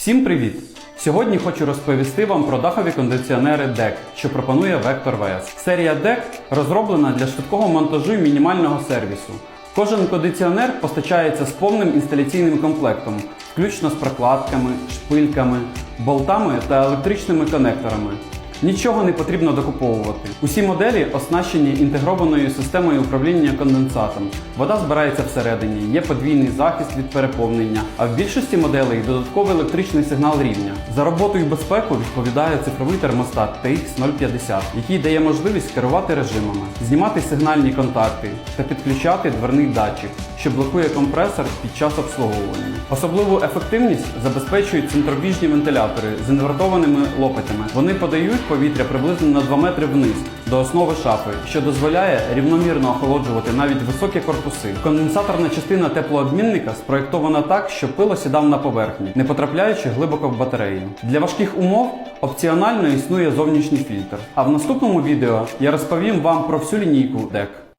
Всім привіт! Сьогодні хочу розповісти вам про дахові кондиціонери DEC, що пропонує Vector VS. Серія DEC розроблена для швидкого монтажу і мінімального сервісу. Кожен кондиціонер постачається з повним інсталяційним комплектом, включно з прокладками, шпильками, болтами та електричними конекторами. Нічого не потрібно докуповувати. Усі моделі оснащені інтегрованою системою управління конденсатом. Вода збирається всередині, є подвійний захист від переповнення, а в більшості моделей додатковий електричний сигнал рівня. За роботу і безпеку відповідає цифровий термостат TX050, який дає можливість керувати режимами, знімати сигнальні контакти та підключати дверний датчик, що блокує компресор під час обслуговування. Особливу ефективність забезпечують центробіжні вентилятори з інвертованими лопатями. Вони подають повітря приблизно на 2 метри вниз до основи шафи, що дозволяє рівномірно охолоджувати навіть високі корпуси. Конденсаторна частина теплообмінника спроєктована так, щоб пил осідав на поверхні, не потрапляючи глибоко в батарею. Для важких умов опціонально існує зовнішній фільтр. А в наступному відео я розповім вам про всю лінійку DEC.